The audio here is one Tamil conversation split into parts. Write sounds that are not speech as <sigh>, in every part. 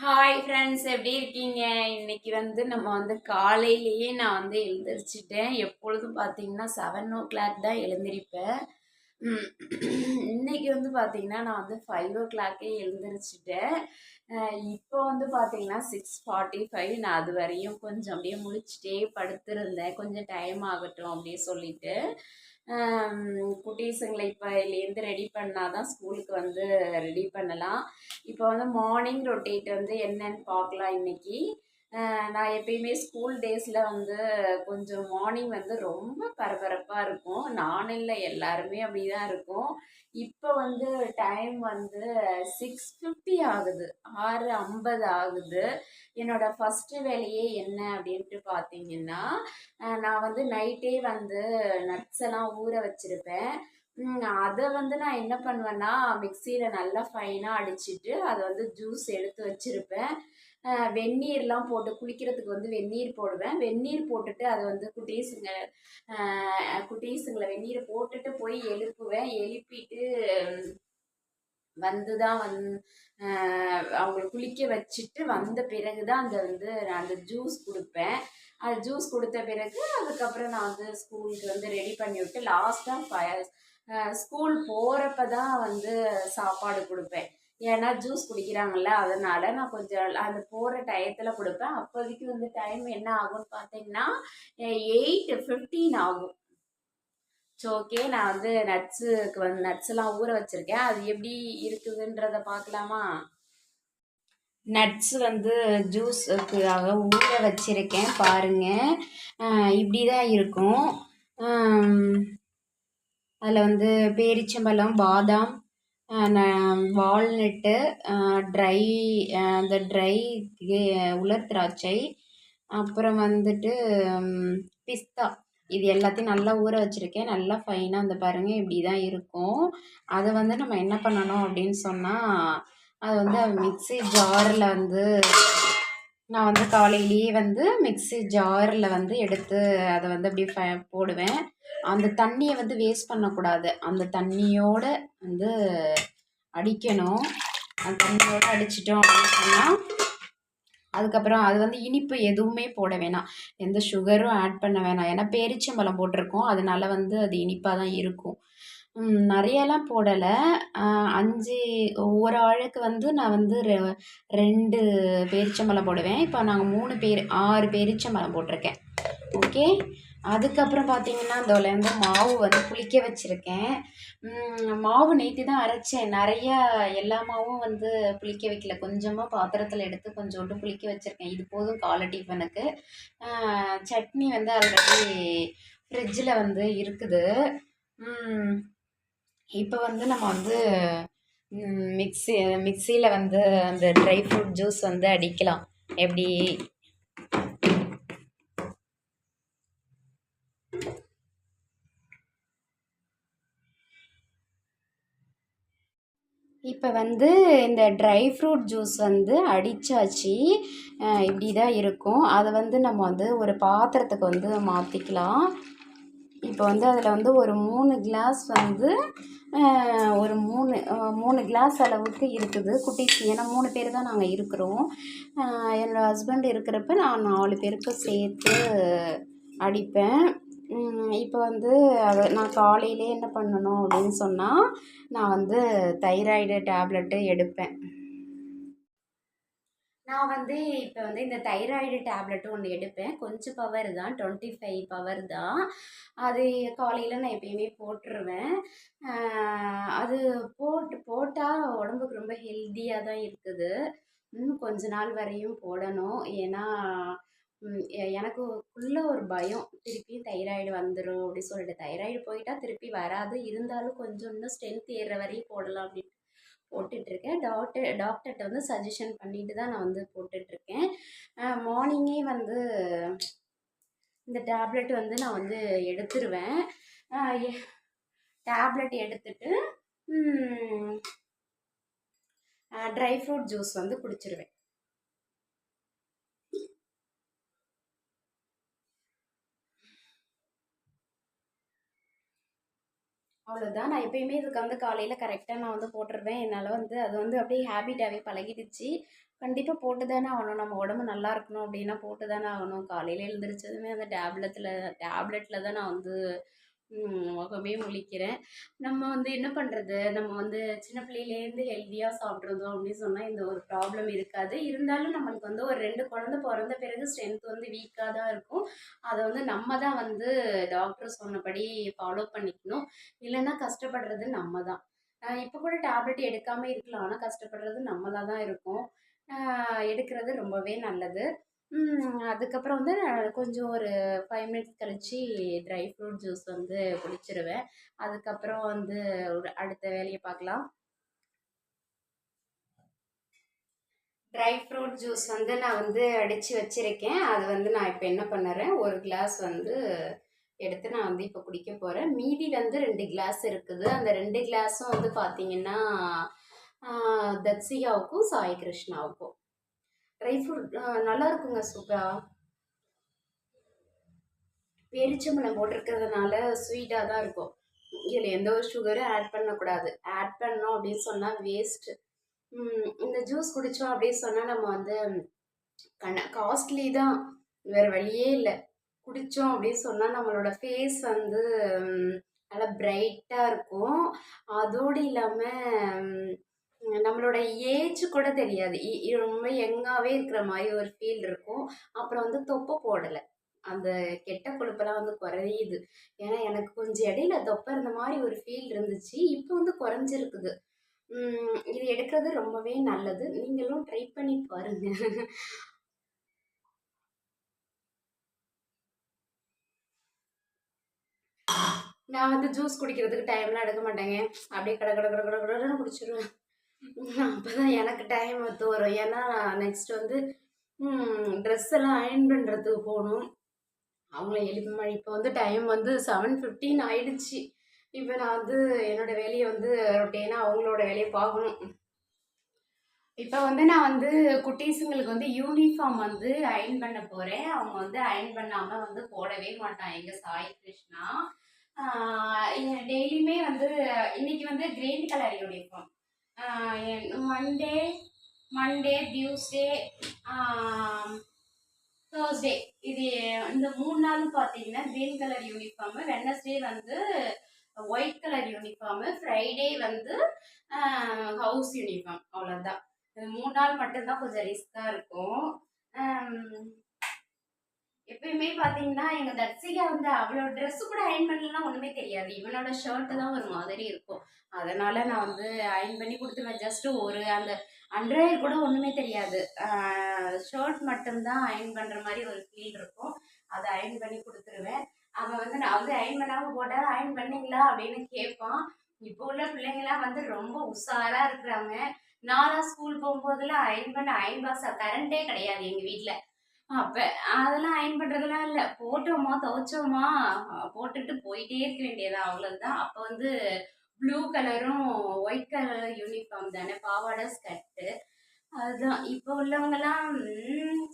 ஹாய் ஃப்ரெண்ட்ஸ் எப்படி இருக்கீங்க? இன்னைக்கு வந்து நம்ம வந்து காலையிலேயே நான் வந்து எழுந்திரிச்சிட்டேன். எப்பொழுதும் பார்த்தீங்கன்னா செவன் ஓ கிளாக் தான் எழுந்திரிப்பேன். இன்னைக்கு வந்து பார்த்தீங்கன்னா நான் வந்து ஃபைவ் ஓ கிளாக்கே எழுந்திரிச்சிட்டேன். இப்போ வந்து பார்த்தீங்கன்னா சிக்ஸ் ஃபார்ட்டி ஃபைவ் நான் அது வரையும் கொஞ்சம் அப்படியே முடிச்சுட்டே படுத்திருந்தேன். கொஞ்சம் டைம் ஆகட்டும் அப்படியே சொல்லிட்டு. குட்டீஸுங்களை இப்போ இதுலேருந்து ரெடி பண்ணால் தான் ஸ்கூலுக்கு வந்து ரெடி பண்ணலாம். இப்போ வந்து மார்னிங் ரொட்டேட் வந்து என்னன்னு பார்க்கலாம் இன்னைக்கு. நான் எப்பயுமே ஸ்கூல் டேஸில் வந்து கொஞ்சம் மார்னிங் வந்து ரொம்ப பரபரப்பாக இருக்கும். நான் இல்லை எல்லாருமே அப்படி தான் இருக்கும். இப்போ வந்து டைம் வந்து சிக்ஸ் ஃபிஃப்டி ஆகுது. ஆறு ஐம்பது ஆகுது. என்னோட ஃபஸ்ட்டு வேலையே என்ன அப்படின்ட்டு பார்த்தீங்கன்னா நான் வந்து நைட்டே வந்து நட்ஸ் எல்லாம் ஊற வச்சுருப்பேன். அதை வந்து நான் என்ன பண்ணுவேன்னா மிக்சியில் நல்லா ஃபைனாக அடிச்சுட்டு அதை வந்து ஜூஸ் எடுத்து வச்சுருப்பேன். வெந்நீர்லாம் போட்டு குளிக்கிறதுக்கு வந்து வெந்நீர் போடுவேன். வெந்நீர் போட்டுட்டு அதை வந்து குட்டீஸுங்க குட்டீஸுங்களை வெந்நீர் போட்டுட்டு போய் எழுப்புவேன். எழுப்பிட்டு வந்து தான் வந் அவங்கள குளிக்க வச்சுட்டு வந்த பிறகு தான் அந்த வந்து நான் அந்த ஜூஸ் கொடுப்பேன். அது ஜூஸ் கொடுத்த பிறகு அதுக்கப்புறம் நான் வந்து ஸ்கூலுக்கு வந்து ரெடி பண்ணி விட்டு லாஸ்ட்டாக ஸ்கூல் போகிறப்ப தான் வந்து சாப்பாடு கொடுப்பேன். ஏன்னா ஜூஸ் குடிக்கிறாங்கல்ல அதனால நான் கொஞ்சம் அந்த போகிற டயத்தில் கொடுப்பேன். அப்போதைக்கு வந்து டைம் என்ன ஆகும்னு பார்த்தீங்கன்னா எயிட் ஃபிஃப்டீன் ஆகும். ஸோ ஓகே நான் வந்து நட்ஸுக்கு வந்து நட்ஸ்லாம் ஊற வச்சிருக்கேன். அது எப்படி இருக்குதுன்றத பார்க்கலாமா? நட்ஸ் வந்து ஜூஸுக்காக ஊற வச்சுருக்கேன் பாருங்க. இப்படி தான் இருக்கும். அதில் வந்து பேரிச்சம்பழம் பாதாம் வால்நட்டு ட்ரை அந்த ட்ரை உலர் திராட்சை அப்புறம் வந்துட்டு பிஸ்தா. இது எல்லாத்தையும் நல்லா ஊற வச்சுருக்கேன். நல்லா ஃபைனாக அந்த பாருங்கள் இப்படி தான் இருக்கும். அதை வந்து நம்ம என்ன பண்ணணும் அப்படின்னு சொன்னால் அது வந்து மிக்ஸி ஜாரில் வந்து நான் வந்து காலையிலேயே வந்து மிக்ஸி ஜாரில் வந்து எடுத்து அதை வந்து அப்படியே ஃப போடுவேன். அந்த தண்ணியை வந்து வேஸ்ட் பண்ணக்கூடாது. அந்த தண்ணியோடு வந்து அடிக்கணும். அந்த தண்ணியோடு அடிச்சிட்டோம் அப்படின்னு சொன்னால் அதுக்கப்புறம் அது வந்து இனிப்பு எதுவுமே போட வேணாம். எந்த சுகரும் ஆட் பண்ண வேணாம். ஏன்னா பேரிச்சம்பழம் போட்டிருக்கோம். அதனால வந்து அது இனிப்பாக தான் இருக்கும். ம், நிறையலாம் போடலை. அஞ்சு ஒரு ஆளுக்கு வந்து நான் வந்து ரெ- ரெண்டு பேரிச்சம்பழம் போடுவேன். இப்போ நாங்கள் மூணு பேர் ஆறு பேரிச்சம்பழம் போட்டிருக்கேன். ஓகே? அதுக்கப்புறம் பார்த்தீங்கன்னா அதில் வந்து மாவு வந்து புளிக்க வச்சுருக்கேன். மாவு நேற்று தான் அரைச்சேன். நிறையா எல்லா மாவும் வந்து புளிக்க வைக்கல. கொஞ்சமாக பாத்திரத்தில் எடுத்து கொஞ்சோண்டு புளிக்க வச்சுருக்கேன். இது போதும் காலை டிஃபனுக்கு. சட்னி வந்து ஆல்ரெடி ஃப்ரிட்ஜில் வந்து இருக்குது. இப்போ வந்து நம்ம வந்து மிக்ஸி மிக்சியில் வந்து அந்த ட்ரை ஃப்ரூட் ஜூஸ் வந்து அடிக்கலாம். எப்படி? இப்போ வந்து இந்த ட்ரை ஃப்ரூட் ஜூஸ் வந்து அடித்தாச்சு இப்படி தான் இருக்கும். அதை வந்து நம்ம வந்து ஒரு பாத்திரத்துக்கு வந்து மாற்றிக்கலாம் இப்போ வந்து அதில் வந்து ஒரு மூணு கிளாஸ் வந்து ஒரு மூணு மூணு கிளாஸ் அளவுக்கு இருக்குது. குட்டிஸ் ஏன்னா மூணு பேர் தான் நாங்கள் இருக்கிறோம். என்னோடய என்னோட ஹஸ்பண்ட் இருக்கிறப்ப நான் நாலு பேருக்கு சேர்த்து அடிப்பேன். இப்போ வந்து அதை நான் காலையிலே என்ன பண்ணணும் அப்படின்னு சொன்னால் நான் வந்து தைராய்டு டேப்லெட்டு எடுப்பேன். நான் வந்து இப்போ வந்து இந்த தைராய்டு டேப்லெட்டும் ஒன்று எடுப்பேன். கொஞ்சம் பவர் தான். டுவெண்ட்டி ஃபைவ் பவர் தான். அது காலையில் நான் எப்பயுமே போட்டுருவேன். அது போட்டு போட்டால் உடம்புக்கு ரொம்ப ஹெல்த்தியாக தான் இருக்குது. இன்னும் கொஞ்ச நாள் வரையும் போடணும். ஏன்னா ம், எனக்கு ஒரு பயம். திருப்பி தைராய்டு வந்துடும் அப்படி சொல்லிட்டு. தைராய்டு போயிட்டா திருப்பி வராது. இருந்தாலும் கொஞ்சம் இன்னும் ஸ்ட்ரென்த் ஏறுற வரையும் போடலாம் அப்படின்னு போட்டுட்ருக்கேன் டாக்டர் டாக்டர்கிட்ட வந்து சஜஷன் பண்ணிட்டு தான் நான் வந்து போட்டுட்ருக்கேன் மார்னிங்கே வந்து இந்த டேப்லெட் வந்து நான் வந்து எடுத்துருவேன். டேப்லெட் எடுத்துட்டு ட்ரை ஃப்ரூட் ஜூஸ் வந்து குடிச்சிருவேன். அவ்வளோதான் நான் எப்பயுமே இதுக்கு வந்து காலையில் கரெக்டாக நான் வந்து போட்டுருவேன். என்னால் வந்து அது வந்து அப்படியே ஹேபிட்டாகவே பழகிடுச்சு. கண்டிப்பாக போட்டு தானே ஆகணும். நம்ம உடம்பு நல்லா இருக்கணும் அப்படின்னா போட்டு தானே ஆகணும். காலையில் எழுந்திரிச்சதுமே அந்த டேப்லெட்டில் டேப்லெட்டில் தான் நான் வந்து முகமே முழிக்கிறேன். நம்ம வந்து என்ன பண்ணுறது நம்ம வந்து சின்ன பிள்ளையிலேருந்து ஹெல்த்தியாக சாப்பிட்றதோ அப்படின்னு சொன்னால் இந்த ஒரு ப்ராப்ளம் இருக்காது. இருந்தாலும் நம்மளுக்கு வந்து ஒரு ரெண்டு குழந்தை பிறந்த பிறகு ஸ்ட்ரென்த் வந்து வீக்காக தான் இருக்கும். அதை வந்து நம்ம தான் வந்து டாக்டர் சொன்னபடி ஃபாலோ பண்ணிக்கணும். இல்லைன்னா கஷ்டப்படுறது நம்ம தான். இப்போ கூட டேப்லெட் எடுக்காமல் இருக்கலாம். ஆனால் கஷ்டப்படுறது நம்மளாக தான் இருக்கும். எடுக்கிறது ரொம்பவே நல்லது. அதுக்கப்புறம் வந்து நான் கொஞ்சம் ஒரு ஃபைவ் மினிட்ஸ் கழித்து ட்ரை ஃப்ரூட் ஜூஸ் வந்து குடிச்சிருவேன். அதுக்கப்புறம் வந்து ஒரு அடுத்த வேலையை பார்க்கலாம். ட்ரை ஃப்ரூட் ஜூஸ் வந்து நான் வந்து அடித்து வச்சுருக்கேன். அது வந்து நான் இப்போ என்ன பண்ணுறேன்? ஒரு கிளாஸ் வந்து எடுத்து நான் வந்து இப்போ குடிக்க போகிறேன் மீதி வந்து ரெண்டு கிளாஸ் இருக்குது. அந்த ரெண்டு கிளாஸும் வந்து பார்த்தீங்கன்னா தத்சிகாவுக்கும் சாய் கிருஷ்ணாவுக்கும் ட்ரை ஃப்ரூட் நல்லா இருக்குங்க சூப்பரா. பேரிச்சம்பழம் போட்டிருக்கிறதுனால ஸ்வீட்டாக தான் இருக்கும். இதில் எந்த ஒரு சுகரும் ஆட் பண்ணக்கூடாது. ஆட் பண்ணோம் அப்படின்னு சொன்னால் வேஸ்ட்டு இந்த ஜூஸ் குடித்தோம் அப்படின்னு சொன்னால் நம்ம வந்து கண்ண காஸ்ட்லி தான். வேறு வழியே இல்லை. குடித்தோம் அப்படின்னு சொன்னால் நம்மளோட ஃபேஸ் வந்து நல்லா பிரைட்டாக இருக்கும். அதோடு இல்லாமல் நம்மளோட ஏஜ் கூட தெரியாது. இ- ரொம்ப யங்காகவே இருக்கிற மாதிரி ஒரு ஃபீல் இருக்கும். அப்புறம் வந்து தொப்பை போடலை. அந்த கெட்ட கொழுப்பெல்லாம் வந்து குறையுது. ஏன்னா எனக்கு கொஞ்சம் இடையில தொப்பை இருந்த மாதிரி ஒரு ஃபீல் இருந்துச்சு. இப்போ வந்து குறைஞ்சிருக்குது. இது எடுக்கிறது ரொம்பவே நல்லது. நீங்களும் ட்ரை பண்ணி பாருங்க. நான் வந்து ஜூஸ் குடிக்கிறதுக்கு டைம்லாம் எடுக்க மாட்டேங்க. அப்படியே கட கட கட கட கடன்னு குடிச்சிருவேன். அப்பதான் எனக்கு டைம் ஒத்து வரும். ஏன்னா நெக்ஸ்ட் வந்து ட்ரெஸ் எல்லாம் அயர்ன் பண்ணுறதுக்கு போகணும். அவங்கள எழுப்பி இப்போ வந்து டைம் வந்து செவன் ஃபிஃப்டீன் ஆயிடுச்சு. இப்போ நான் வந்து என்னோட வேலையை வந்து ரொட்டீனாக அவங்களோட வேலையை பார்க்கணும். இப்போ வந்து நான் வந்து குட்டீஸுங்களுக்கு வந்து யூனிஃபார்ம் வந்து அயர்ன் பண்ண போகிறேன் அவங்க வந்து அயர்ன் பண்ணாமல் வந்து போடவே மாட்டான் எங்கள் சாய் கிருஷ்ணா டெய்லியுமே வந்து இன்னைக்கு வந்து green colour uniform Monday Monday Tuesday Thursday இது இந்த மூணு நாளும் பார்த்தீங்கன்னா க்ரீன் கலர் யூனிஃபார்மு வெனஸ்டே வந்து ஒயிட் கலர் யூனிஃபார்மு ஃப்ரைடே வந்து ஹவுஸ் யூனிஃபார்ம் அவ்வளோதான் இது மூணு நாள் மட்டும்தான் கொஞ்சம் ரிஸ்க்காக இருக்கும். எப்பயுமே பார்த்தீங்கன்னா எங்கள் தர்சிகா வந்து அவ்வளோ ட்ரெஸ் கூட அயன் பண்ணலாம் ஒன்றுமே தெரியாது. இவனோட ஷர்ட்டு தான் ஒரு மாதிரி இருக்கும். அதனால நான் வந்து அயன் பண்ணி கொடுத்துருவேன். ஜஸ்ட் ஒரு அந்த அண்டர்வேர் கூட ஒன்றுமே தெரியாது. ஷர்ட் மட்டும்தான் அயன் பண்ணுற மாதிரி ஒரு ஃபீல் இருக்கும். அதை அயன் பண்ணி கொடுத்துருவேன். அவன் வந்து நான் வந்து அயன் பண்ணாமல் போட்டா அயன் பண்ணீங்களா அப்படின்னு கேட்பான். இப்போ உள்ள பிள்ளைங்களாம் வந்து ரொம்ப உஷாராக இருக்கிறாங்க. நான்லாம் ஸ்கூல் போகும்போதெல்லாம் அயன் பண்ண அயன் பாக்ஸ் கரண்டே கிடையாது எங்கள் வீட்டில் அப்போ அதெல்லாம் அயன் பண்ணுறதெல்லாம் இல்லை. போட்டோமா துவைச்சோமா? போட்டுட்டு போயிட்டே இருக்க வேண்டியதான் அவ்வளவுதான். அப்போ வந்து ப்ளூ கலரும் ஒயிட் கலர் யூனிஃபார்ம் தானே பாவாடை ஸ்கர்ட்டு அதுதான். இப்போ உள்ளவங்கெல்லாம்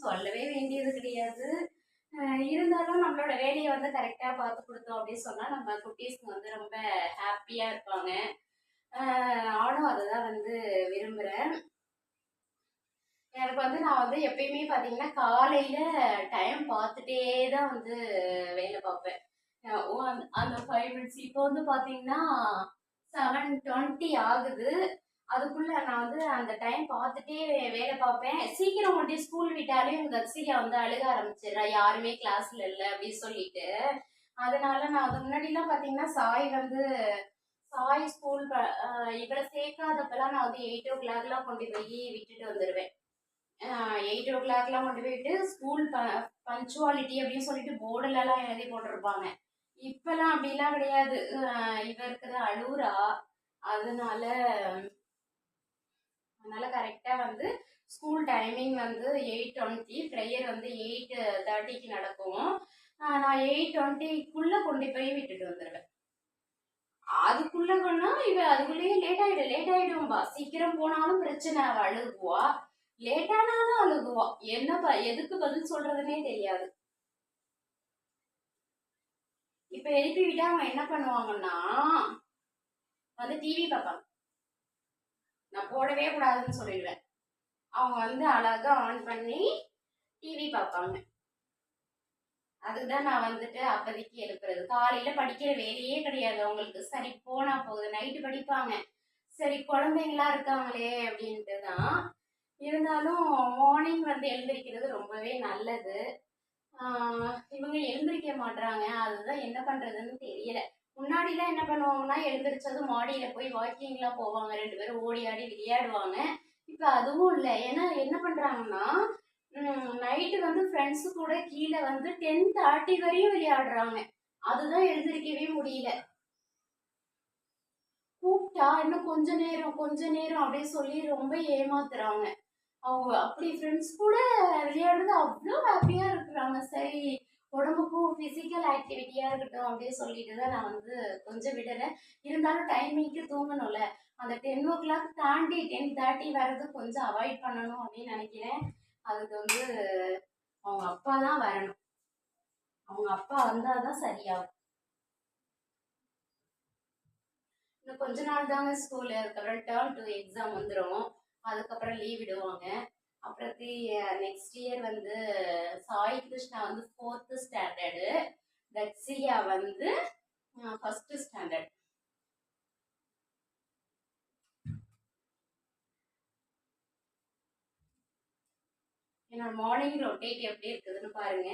சொல்லவே வேண்டியது கிடையாது. இருந்தாலும் நம்மளோட வேலையை வந்து கரெக்டாக பார்த்து கொடுத்தோம் அப்படின்னு சொன்னால் நம்ம குட்டீஸ்க்கு வந்து ரொம்ப ஹாப்பியாக இருப்பாங்க. நானும் அதை தான் வந்து விரும்புகிறேன் எனக்கு வந்து நான் வந்து எப்பயுமே பார்த்தீங்கன்னா காலையில் டைம் பார்த்துட்டே தான் வந்து வேலை பார்ப்பேன். ஓ, அந்த- அந்த ஃபைவ் மினிட்ஸ் இப்போ வந்து பார்த்தீங்கன்னா செவன் டுவெண்ட்டி ஆகுது. அதுக்குள்ள நான் வந்து அந்த டைம் பார்த்துட்டே வேலை பார்ப்பேன். சீக்கிரம் கொண்டு ஸ்கூல் விட்டாலே எனக்கு தர்சிகா வந்து அழுக ஆரம்பிச்சிடுறா. யாருமே கிளாஸ்ல இல்லை அப்படின்னு சொல்லிட்டு. அதனால நான் அது முன்னாடிலாம் பார்த்தீங்கன்னா சாய் வந்து சாய் ஸ்கூல் இவளை சேர்க்காதப்பெல்லாம் நான் வந்து எயிட் ஓ கிளாக்லாம் கொண்டு போய் விட்டுட்டு வந்துடுவேன் எயிட் ஓ கிளாக்லாம் கொண்டு போயிட்டு ஸ்கூல் ப பஞ்சுவாலிட்டி அப்படின்னு சொல்லிட்டு போர்டுலலாம் எழுதி போட்டிருப்பாங்க. இப்பெல்லாம் அப்படிலாம் கிடையாது. இவ இருக்கிற அழுவுரா அதனால அதனால கரெக்டாக வந்து ஸ்கூல் டைமிங் வந்து எயிட் டுவெண்ட்டி ப்ரேயர் வந்து எயிட் தேர்ட்டிக்கு நடக்கும். நான் எயிட் டுவெண்ட்டிக்குள்ளே கொண்டு போய் விட்டுட்டு வந்துடுவேன் அதுக்குள்ளே கொண்டா இவ அதுக்குள்ளேயே லேட் ஆகிடும் லேட் ஆகிடும்பா சீக்கிரம் போனாலும் பிரச்சனை. அவள் அழுகுவா. லேட்டானாலும் அழுகுவா என்ன எதுக்கு பதில் சொல்றதுனே தெரியாது. இப்ப எழுப்பி விட்டா அவங்க என்ன பண்ணுவாங்கன்னா வந்து டிவி பார்ப்பாங்க நான் போடவே கூடாதுன்னு சொல்லிடுவேன். அவங்க வந்து அழகா ஆன் பண்ணி டிவி பார்ப்பாங்க. அதுதான் நான் வந்துட்டு அப்போதைக்கு எழுப்புறது. காலையில படிக்கிற வேலையே கிடையாது. அவங்களுக்கு சரி போனா போகுது நைட்டு படிப்பாங்க. சரி குழந்தைங்களா இருக்காங்களே அப்படின்ட்டு தான் இருந்தாலும் மார்னிங் வந்து எழுந்திருக்கிறது ரொம்பவே நல்லது. இவங்க எழுந்திருக்க மாட்றாங்க. அதுதான் என்ன பண்றதுன்னு தெரியல. முன்னாடிலாம் என்ன பண்ணுவாங்கன்னா எழுந்திரிச்சதும் மாடியில போய் வாக்கிங்லாம் போவாங்க. ரெண்டு பேரும் ஓடி ஆடி விளையாடுவாங்க. இப்போ அதுவும் இல்லை. ஏன்னா என்ன பண்றாங்கன்னா நைட்டு வந்து ஃப்ரெண்ட்ஸு கூட கீழே வந்து டென் தேர்ட்டி வரையும் விளையாடுறாங்க. அதுதான் எழுந்திருக்கவே முடியல. கூப்பிட்டா இன்னும் கொஞ்ச நேரம் கொஞ்ச நேரம் அப்படியே சொல்லி ரொம்ப ஏமாத்துறாங்க. அவங்க அப்படி ஃப்ரெண்ட்ஸ் கூட விளையாடுறது அவ்வளோ ஹாப்பியா இருக்கிறாங்க. சரி உடம்புக்கும் ஃபிசிக்கல் ஆக்டிவிட்டியா இருக்கட்டும் அப்படின்னு சொல்லிட்டு தான் நான் வந்து கொஞ்சம் விடுறேன். இருந்தாலும் டைமிங்க்கு தூங்கணும்ல. அந்த டென் ஓ கிளாக் தாண்டி டென் தேர்ட்டி வர்றது கொஞ்சம் அவாய்ட் பண்ணணும் அப்படின்னு நினைக்கிறேன். அதுக்கு வந்து அவங்க அப்பா தான் வரணும். அவங்க அப்பா வந்தால் தான் சரியாகும். இன்னும் கொஞ்ச நாள் தாங்க ஸ்கூலு அதுக்கப்புறம் டேர்ம் டூ எக்ஸாம் வந்துடும் அதுக்கப்புறம் லீவ் விடுவாங்க. அப்புறத்தி நெக்ஸ்ட் இயர் வந்து சாய் கிருஷ்ணா வந்து ஃபோர்த்து ஸ்டாண்டர்டு தட்சியா வந்து ஃபஸ்ட்டு ஸ்டாண்டர்ட் என்னோட மார்னிங் ரொட்டேட் எப்படி இருக்குதுன்னு பாருங்க.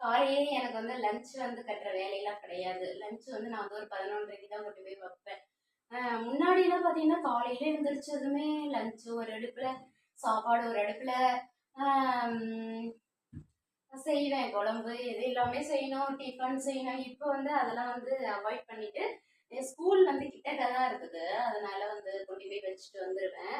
காலையே எனக்கு வந்து லஞ்ச் வந்து கட்டுற வேலையெல்லாம் கிடையாது. லஞ்ச் வந்து நான் வந்து ஒரு பதினொன்றரைக்கு தான் கொண்டு போய் வைப்பேன். ஆஹ் முன்னாடிலாம் பார்த்தீங்கன்னா காலையில எழுந்திரிச்சதுமே லஞ்ச் ஒரு அடுப்பில் சாப்பாடு ஒரு அடுப்பில் செய்வேன். குழம்பு இது எல்லாமே செய்யணும் டிஃபன் செய்யணும். இப்போ வந்து அதெல்லாம் வந்து அவாய்ட் பண்ணிட்டு என் ஸ்கூல் வந்து கிட்டக்க தான் இருக்குது. அதனால வந்து கொண்டு போய் வச்சுட்டு வந்துடுவேன்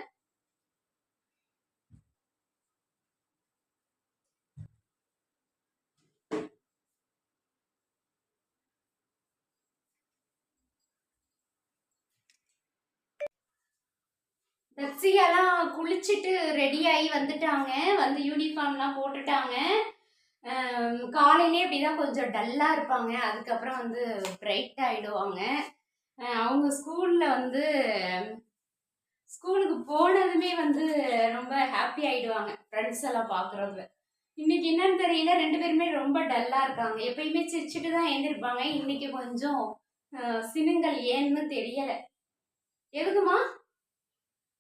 தக்ஸியெல்லாம் குளிச்சுட்டு ரெடியாகி வந்துட்டாங்க. வந்து யூனிஃபார்ம்லாம் போட்டுட்டாங்க. ஆம், காலையிலே அப்படிதான் கொஞ்சம் டல்லாக இருப்பாங்க. அதுக்கப்புறம் வந்து பிரைட் ஆகிடுவாங்க அவங்க ஸ்கூலில் வந்து ஸ்கூலுக்கு போனதுமே வந்து ரொம்ப ஹாப்பி ஆகிடுவாங்க ஃப்ரெண்ட்ஸ் எல்லாம் பார்க்குறது இன்னைக்கு என்னன்னு தெரியல ரெண்டு பேருமே ரொம்ப டல்லாக இருக்காங்க. எப்பயுமே சிரிச்சுட்டு தான் எழுந்திருப்பாங்க. இன்னைக்கு கொஞ்சம் சினுங்கள் ஏன்னு தெரியலை. எதுக்குமா?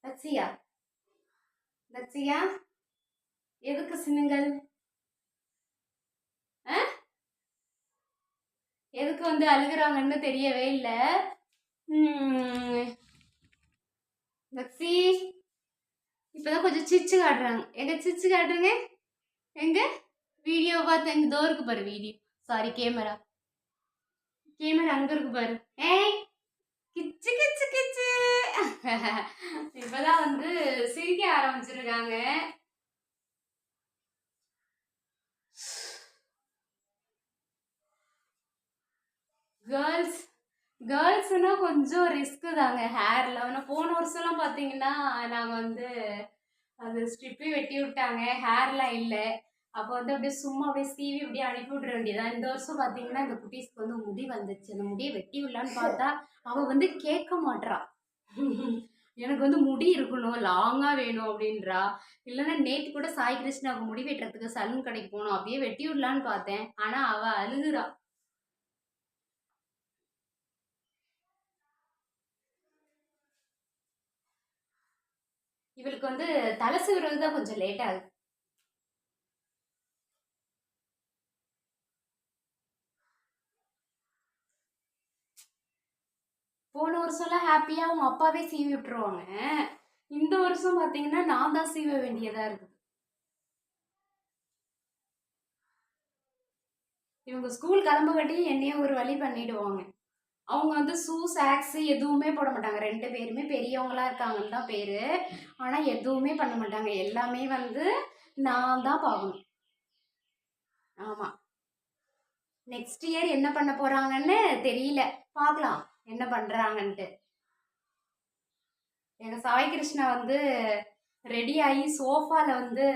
லட்சியா லட்சியா எதுக்கு சின்னங்கள்? ஆ? எதுக்கு வந்து அழுகுறாங்கன்னு தெரியவே இல்லை. லக்ஸி இப்போதான் கொஞ்சம் சிச்சு காட்டுறாங்க. எங்க சிச்சு காட்டுங்க எங்க? வீடியோ பார்த்து எங்க தோருக்கு பாரு வீடியோ. சாரி கேமரா கேமரா அங்க இருக்கு பாரு. ஏய்! சிக்கி சிக்கிச்சு <laughs> இப்பதான் வந்து சிரிக்க ஆரம்பிச்சிருக்காங்க. கேர்ள்ஸ் கேர்ள்ஸ்னா கொஞ்சம் ரிஸ்க்கு தாங்க. ஹேரில் ஆனால் போன வருஷம்லாம் பார்த்தீங்கன்னா நாங்கள் வந்து அது ஸ்ட்ரிப்பே வெட்டி விட்டாங்க. ஹேர்லாம் இல்லை. அப்போ வந்து அப்படியே சும்மா அப்படியே சீவி அப்படியே அனுப்பி விட்ற வேண்டியதான் இந்த வருஷம் பார்த்தீங்கன்னா இந்த குட்டீஸ்க்கு வந்து முடி வந்துச்சு. அந்த முடியை வெட்டி விடலான்னு பார்த்தா அவள் வந்து கேட்க மாட்றா. எனக்கு வந்து முடி இருக்கணும் லாங்காக வேணும் அப்படின்றா. இல்லைன்னா நேற்று கூட சாய் கிருஷ்ணாவுக்கு முடி வெட்டுறதுக்கு சலூன் கடைக்கு போகணும் அப்படியே வெட்டி விடலான்னு பார்த்தேன். ஆனால் அவள் அழுகுறா. இவளுக்கு வந்து தலை சீவுறது தான் கொஞ்சம் லேட் ஆகுது. போன வருஷம்லாம் ஹாப்பியாக அவங்க அப்பாவே சீவி விட்டுருவாங்க. இந்த வருஷம் பார்த்தீங்கன்னா நான் தான் சீவ வேண்டியதாக இருக்குது. இவங்க ஸ்கூல் கிளம்ப கட்டி ஒரு வழி பண்ணிடுவாங்க. அவங்க வந்து ஷூ சாக்ஸு எதுவுமே போட மாட்டாங்க. ரெண்டு பேருமே பெரியவங்களா இருக்காங்கன்னு தான் பேர். ஆனால் எதுவுமே பண்ண மாட்டாங்க. எல்லாமே வந்து நான் தான் பார்க்கணும் ஆமாம் நெக்ஸ்ட் இயர் என்ன பண்ண போகிறாங்கன்னு தெரியல. பார்க்கலாம் என்ன பண்ணுறாங்கன்ட்டு எங்கள் சாய் கிருஷ்ணா வந்து ரெடி ஆகி சோஃபாவில் வந்து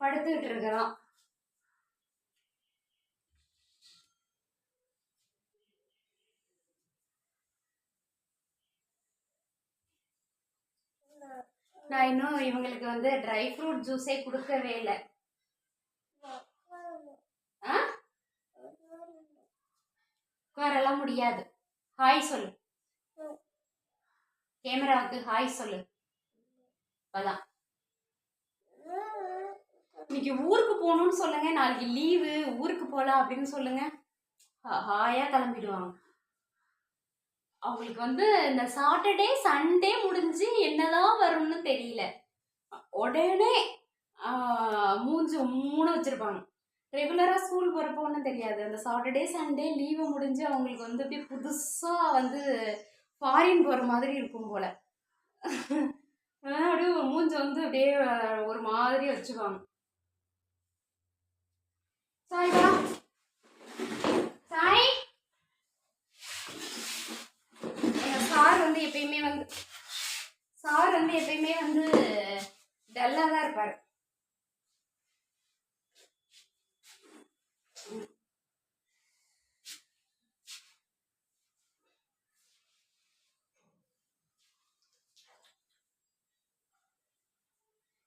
படுத்துக்கிட்டு இருக்கிறான். நான் இன்னும் இவங்களுக்கு வந்து ட்ரை ஃப்ரூட் ஜூஸே கொடுக்கவே இல்லை. ஆ? உட்காரெல்லாம் முடியாது. ஹாய் சொல்லு. கேமராவுக்கு ஹாய் சொல்லு. அதான் இன்னைக்கு ஊருக்கு போகணும்னு சொல்லுங்க. நாளைக்கு லீவு ஊருக்கு போகலாம் அப்படின்னு சொல்லுங்க. ஹா- ஹாயா கிளம்பிடுவாங்க. அவங்களுக்கு வந்து இந்த சாட்டர்டே சண்டே முடிஞ்சு என்னதான் வரும்னு தெரியல. உடனே மூஞ்சி மூணு வச்சிருப்பாங்க. ரெகுலராக ஸ்கூல் போகிறப்போ ஒன்றும் தெரியாது. அந்த சாட்டர்டே சண்டே லீவு முடிஞ்சு அவங்களுக்கு வந்து அப்படியே புதுசாக வந்து ஃபாரின் போகிற மாதிரி இருக்கும் போல். அப்படியே ஒரு மூஞ்சி வந்து அப்படியே ஒரு மாதிரி வச்சுக்குவாங்க. சாய்வா சாய் எங்க சார் வந்து எப்பயுமே வந்து சார் வந்து எப்பயுமே வந்து டல்லாக தான் இருப்பார்.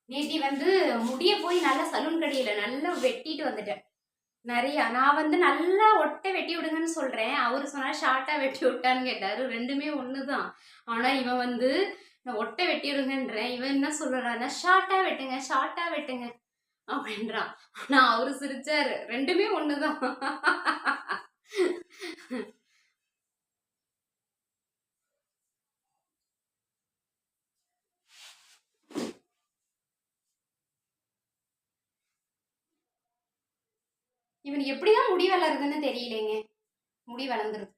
நேத்தி வந்து முடிய போய் நல்லா சலூன் கடையில நல்லா வெட்டிட்டு வந்துட்டேன். நிறையா நான் வந்து நல்லா ஒட்டை வெட்டி விடுங்கன்னு சொல்றேன். அவரு சொன்னால் ஷார்ட்டா வெட்டி விட்டான்னு கேட்டாரு. ரெண்டுமே ஒண்ணுதான். ஆனா இவன் வந்து நான் ஒட்டை வெட்டி விடுங்கன்றேன். இவன் என்ன சொல்றான்னா ஷார்ட்டா வெட்டுங்க ஷார்ட்டா வெட்டுங்க அப்படின்றான். ஆனா அவரு சிரிச்சாரு. ரெண்டுமே ஒண்ணுதான். <laughs> இவன் எப்படிதான் முடி வளருதுன்னு தெரியலைங்க. முடி வளர்ந்துருது.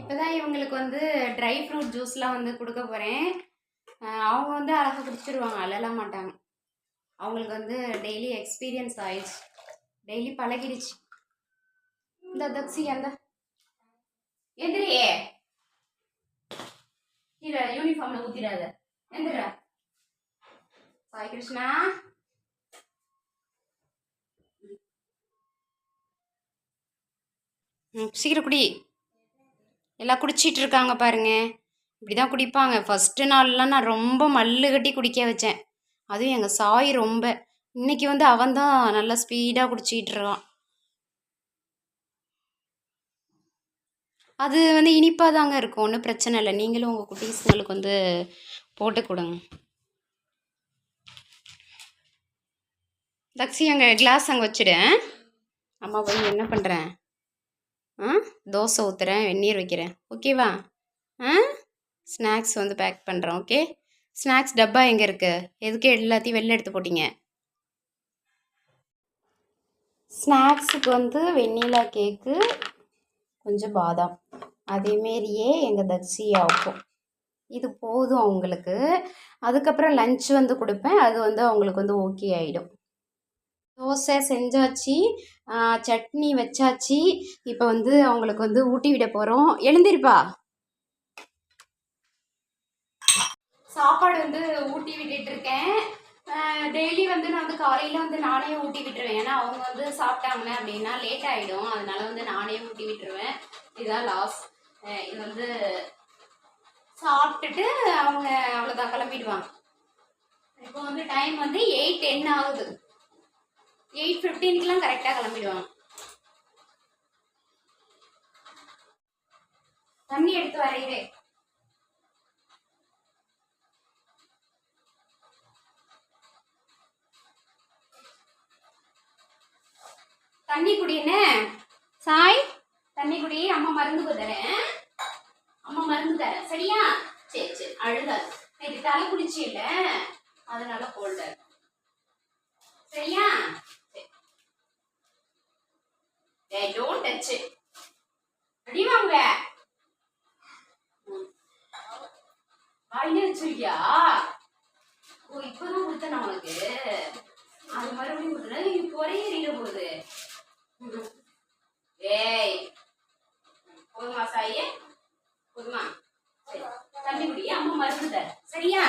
இப்போதான் இவங்களுக்கு வந்து ட்ரை ஃப்ரூட் ஜூஸ்லாம் வந்து கொடுக்க போகிறேன் அவங்க வந்து அழகாக குடிச்சிருவாங்க அழலாம் மாட்டாங்க. அவங்களுக்கு வந்து டெய்லி எக்ஸ்பீரியன்ஸ் ஆயிடுச்சு. டெய்லி பழகிடுச்சு இந்த தக்ஸி அந்த. எந்திரியே. கீழே யூனிஃபார்ம்ல ஊத்திடாத எந்திர சாய் கிருஷ்ணா. சீக்கிரம் குடி. எல்லாம் குடிச்சிட்டு இருக்காங்க பாருங்க. இப்படிதான் குடிப்பாங்க. ஃபஸ்ட்டு நாள்லாம் நான் ரொம்ப மல்லு கட்டி குடிக்க வச்சேன். அதுவும் எங்கள் சாய் ரொம்ப. இன்னைக்கு வந்து அவன் தான் நல்லா ஸ்பீடாக குடிச்சிக்கிட்டு இருக்கான். அது வந்து இனிப்பாக தாங்க இருக்கும். ஒன்றும் பிரச்சனை இல்லை. நீங்களும் உங்கள் குட்டீஸுங்களுக்கு வந்து போட்டு கொடுங்க. தக்ஷி அங்கே கிளாஸ் அங்கே வச்சுடுறேன் அம்மா போய் என்ன பண்ணுறேன் ஆ? தோசை ஊற்றுறேன் வெந்நீர் வைக்கிறேன் ஓகேவா ஆ? ஸ்நாக்ஸ் வந்து பேக் பண்ணுறேன் ஓகே ஸ்நாக்ஸ் டப்பா எங்கே இருக்குது எதுக்கு எல்லாத்தையும் வெளில எடுத்து போட்டிங்க? ஸ்நாக்ஸுக்கு வந்து வெண்ணிலா கேக்கு கொஞ்சம் பாதாம் அதேமாரியே எங்கள் தக்ஷியாவுக்கும். இது போதும் அவங்களுக்கு. அதுக்கப்புறம் லஞ்ச் வந்து கொடுப்பேன். அது வந்து அவங்களுக்கு வந்து ஓகே ஆகிடும் தோசை செஞ்சாச்சு. சட்னி வச்சாச்சு. இப்போ வந்து அவங்களுக்கு வந்து ஊட்டி விட போகிறோம் எழுந்திருப்பா. சாப்பாடு வந்து ஊட்டி விட்டுட்டு இருக்கேன். டெய்லி வந்து நான் வந்து காலையில் வந்து நானே ஊட்டி விட்டுருவேன். ஏன்னா அவங்க வந்து சாப்பிட்டாங்க அப்படின்னா லேட் ஆகிடும் அதனால வந்து நானே ஊட்டி விட்டுருவேன். இதுதான் லாஸ் இது வந்து சாப்பிட்டுட்டு அவங்க அவ்வளோதான் கிளம்பிடுவாங்க. இப்போ வந்து டைம் வந்து எயிட் டென் ஆகுது. எயிட் ஃபிஃப்டீனுக்குலாம் கரெக்டாக கிளம்பிடுவாங்க. தண்ணி எடுத்து வரையிறேன் தண்ணி குடின்னு சாய் தண்ணி குடி. அம்மா மருந்து தரேன் அம்மா மருந்து தரேன். சரியா? சரி சரி. அழுதாது நேற்று தலை குளிச்சு இல்ல. அதனால கோல்டு சரியா? சரி. டோன்ட் டச் அடி வாங்க. வாயிலே வச்சிருக்கியா? ஓ இப்பதான் கொடுத்தேன் உனக்கு. அது மறுபடியும் கொடுத்தேன். இப்போ ஒரே எறிய போகுது ம். ஏய் போதுமா சாயே போதுமா சரி தண்ணி குடி அம்மா மருந்து தர சரியா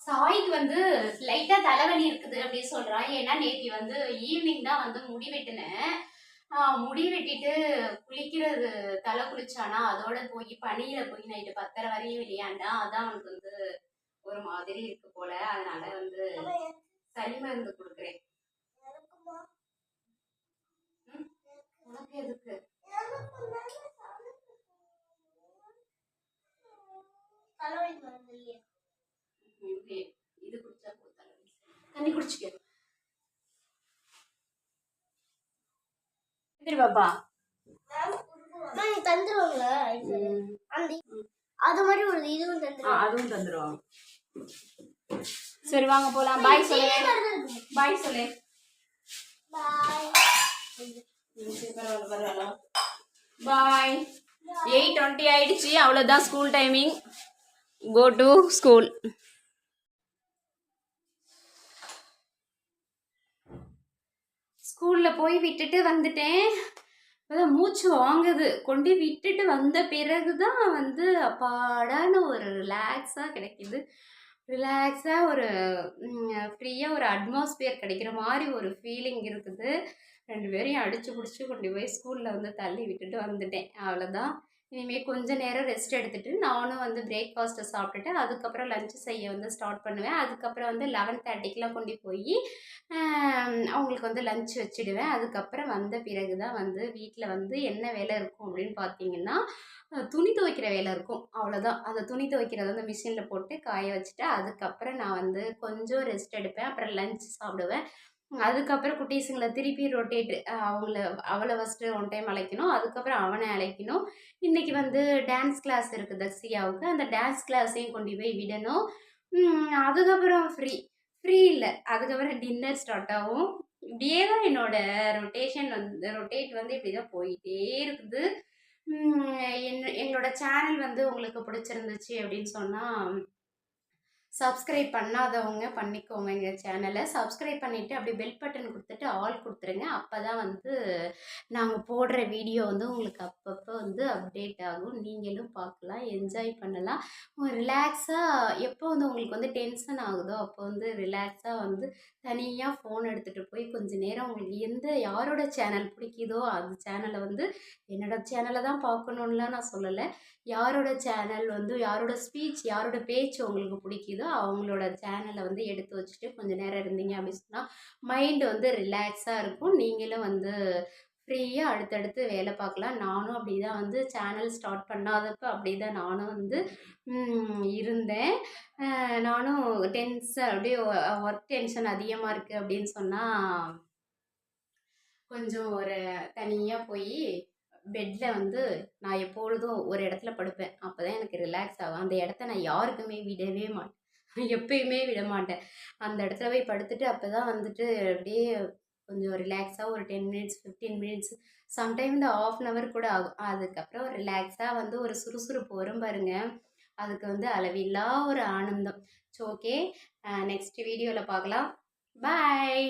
சாய்க்கு வந்து லைட்டா தலைவலி இருக்குது அப்படின்னு சொல்றான் ஏன்னா நேத்தி வந்து ஈவினிங் தான் வந்து முடி வெட்டினேன் முடி வெட்டிட்டு குளிக்கிறது தலை குளிச்சானா அதோட போய் பனியில போய் நைட்டு பத்தரை வரையும் விளையாண்டா அதான் அவனுக்கு வந்து ஒரு மாதிரி இருக்கு போல. அதனால வந்து சளி மருந்து கொடுக்குறேன்? உனக்கு எதுக்கு? இது குடிச்சா. தண்ணி குடிச்சுக்க. பாப்பா தந்துருவாங்களா? அந்த. அது மாதிரி ஒரு இதுவும் தந்துருவாங்க அதுவும் தந்துருவாங்க. சரி வாங்க போலாம். பாய் சொல்லு. பாய் சொல்லு. பாய் பாய் எயிட் டுவெண்ட்டி ஆயிடுச்சு. அவ்வளோதான் school timing go to school ஸ்கூலில் போய் விட்டுட்டு வந்துட்டேன். இப்போதான் மூச்சு வாங்குது. கொண்டு விட்டுட்டு வந்த பிறகு தான் வந்து அப்பாடான ஒரு ரிலாக்ஸாக கிடைக்குது. ரிலாக்ஸாக ஒரு ஃப்ரீயாக ஒரு அட்மாஸ்பியர் கிடைக்கிற மாதிரி ஒரு ஃபீலிங் இருக்குது. ரெண்டு பேரையும் அடித்து பிடிச்சி கொண்டு போய் ஸ்கூலில் வந்து தள்ளி விட்டுட்டு வந்துட்டேன். அவ்வளோதான் இனிமேல் கொஞ்ச நேரம் ரெஸ்ட் எடுத்துட்டு நானும் வந்து பிரேக்ஃபாஸ்ட்டை சாப்பிட்டுட்டு அதுக்கப்புறம் லஞ்சு செய்ய வந்து ஸ்டார்ட் பண்ணுவேன். அதுக்கப்புறம் வந்து லெவன் தேர்ட்டிக்கெலாம் கொண்டு போய் அவங்களுக்கு வந்து லஞ்ச் வச்சிடுவேன். அதுக்கப்புறம் வந்த பிறகு தான் வந்து வீட்டில் வந்து என்ன வேலை இருக்கும் அப்படின்னு பார்த்தீங்கன்னா துணி துவைக்கிற வேலை இருக்கும். அவ்வளோதான் அந்த துணி துவைக்கிறத வந்து மிஷினில் போட்டு காய வச்சுட்டு அதுக்கப்புறம் நான் வந்து கொஞ்சம் ரெஸ்ட் எடுப்பேன். அப்புறம் லஞ்ச் சாப்பிடுவேன். அதுக்கப்புறம் குட்டீஸுங்களை திருப்பி ரொட்டேட் அவங்கள அவளை ஃபஸ்ட்டு ஒன் டைம் அழைக்கணும். அதுக்கப்புறம் அவனை அழைக்கணும். இன்றைக்கி வந்து டான்ஸ் கிளாஸ் இருக்குது தக்ஸியாவுக்கு அந்த டான்ஸ் கிளாஸையும் கொண்டு போய் விடணும். அதுக்கப்புறம் ஃப்ரீ ஃப்ரீ இல்லை. அதுக்கப்புறம் டின்னர் ஸ்டார்ட் ஆகும். இப்படியே தான் என்னோடய ரொட்டேஷன் வந்து ரொட்டேட் வந்து இப்படி தான் போயிட்டே இருக்குது. என் எங்களோட சேனல் வந்து உங்களுக்கு பிடிச்சிருந்துச்சு அப்படின்னு சொன்னால் சப்ஸ்கிரைப் பண்ணாதவங்க பண்ணிக்கோங்க எங்கள் சேனலை சப்ஸ்கிரைப் பண்ணிவிட்டு அப்படியே பெல் பட்டன் கொடுத்துட்டு ஆல் கொடுத்துருங்க. அப்போ தான் வந்து நாங்கள் போடுற வீடியோ வந்து உங்களுக்கு அப்பப்போ வந்து அப்டேட் ஆகும். நீங்களும் பார்க்கலாம் என்ஜாய் பண்ணலாம். ரிலாக்ஸாக எப்போ வந்து உங்களுக்கு வந்து டென்ஷன் ஆகுதோ அப்போ வந்து ரிலாக்ஸாக வந்து தனியாக ஃபோன் எடுத்துகிட்டு போய் கொஞ்ச நேரம் உங்களுக்கு எந்த யாரோட சேனல் பிடிக்குதோ அந்த சேனலை வந்து என்னோடய சேனலை தான் பார்க்கணுன்னுலாம் நான் சொல்லலை. யாரோட சேனல் வந்து யாரோட ஸ்பீச் யாரோட பேச்சு உங்களுக்கு பிடிக்குதோ அவங்களோட சேனலை வந்து எடுத்து வச்சுட்டு கொஞ்சம் நேரம் இருந்தீங்க அப்படின்னு சொன்னால் மைண்டு வந்து ரிலாக்ஸாக இருக்கும். நீங்களும் வந்து ஃப்ரீயாக அடுத்தடுத்து வேலை பார்க்கலாம். நானும் அப்படி தான் வந்து சேனல் ஸ்டார்ட் பண்ணாதப்போ அப்படி தான் நானும் வந்து இருந்தேன். நானும் டென்ஷன் அப்படியே ஒர்க் டென்ஷன் அதிகமாக இருக்குது அப்படின்னு சொன்னால் கொஞ்சம் ஒரு தனியாக போய் பெட்டில் வந்து நான் எப்பொழுதும் ஒரு இடத்துல படுப்பேன். அப்போ தான் எனக்கு ரிலாக்ஸ் ஆகும். அந்த இடத்த நான் யாருக்குமே விடவே மாட்டேன். எப்பயுமே விட மாட்டேன் அந்த இடத்துல போய் படுத்துட்டு அப்போ தான் வந்துட்டு அப்படியே கொஞ்சம் ரிலாக்ஸாக ஒரு ten minutes fifteen minutes sometime இந்த ஆஃப் அன் ஹவர் கூட ஆகும். அதுக்கப்புறம் ரிலாக்ஸாக வந்து ஒரு சுறுசுறுப்பு வரும் பாருங்க. அதுக்கு வந்து அளவில்லா ஒரு ஆனந்தம். ஸோ ஓகே நெக்ஸ்ட் வீடியோவில் பார்க்கலாம். பாய்